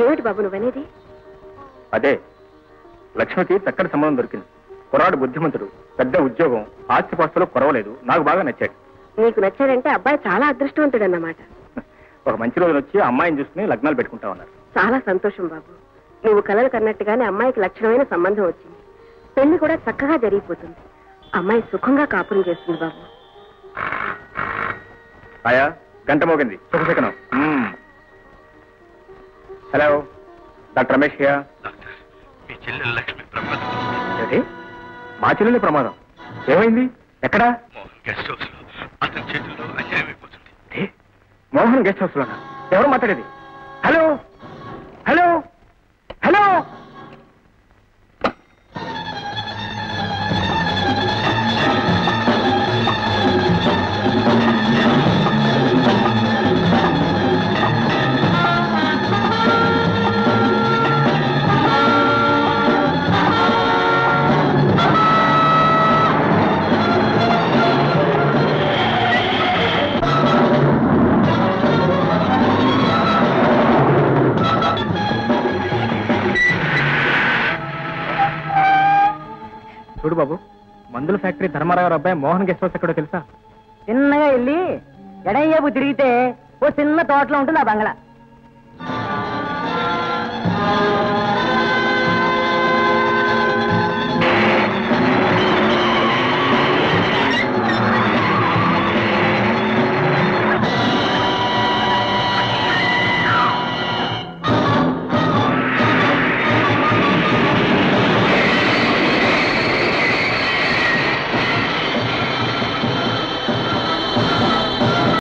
ఏమిటి బాబు నువ్వనేది? అదే లక్ష్మికి చక్కటి సంబంధం దొరికింది. కుర్రాడు బుద్ధిమంతుడు పెద్ద ఉద్యోగం ఆస్తిపాస్తులు కొరవలేదు నాకు బాగా నచ్చాడు. నీకు నచ్చాడంటే అబ్బాయి చాలా అదృష్టవంతుడు అన్నమాట ఒక మంచి రోజున వచ్చి అమ్మాయిని చూసుకుని లగ్నాలు పెట్టుకుంటా ఉన్నారు. చాలా సంతోషం బాబు. నువ్వు కలలు కన్నట్టుగానే అమ్మాయికి లక్షణమైన సంబంధం వచ్చింది. పెళ్ళి కూడా చక్కగా జరిగిపోతుంది. అమ్మాయి సుఖంగా కాపురం చేస్తుంది బాబు. ఆయా గంట మోగింది. శుభశకనం. హలో డాక్టర్ రమేష్ డాక్టర్ మీ చెల్లెలు లక్ష్మి ప్రమాదం. ఏంటి? మా చెల్లెలి ప్రమాదం. ఏమైంది? ఎక్కడా? మోహన్ గెస్ట్ హౌస్లో. అతని చేతుల్లో అన్యాయం అయిపోతుంది ఏ? మోహన్ గెస్ట్ హౌస్ లోనా? ఎవరు మాట్లాడేది? హలో చూడు బాబు మందుల ఫ్యాక్టరీ ధర్మారావు అబ్బాయి మోహన్ గెస్ట్ హౌస్ ఎక్కడో తెలుసా? చిన్నగా వెళ్ళి ఎడయ్యేపు తిరిగితే ఓ చిన్న తోటలో ఉంటుంది ఆ బంగళ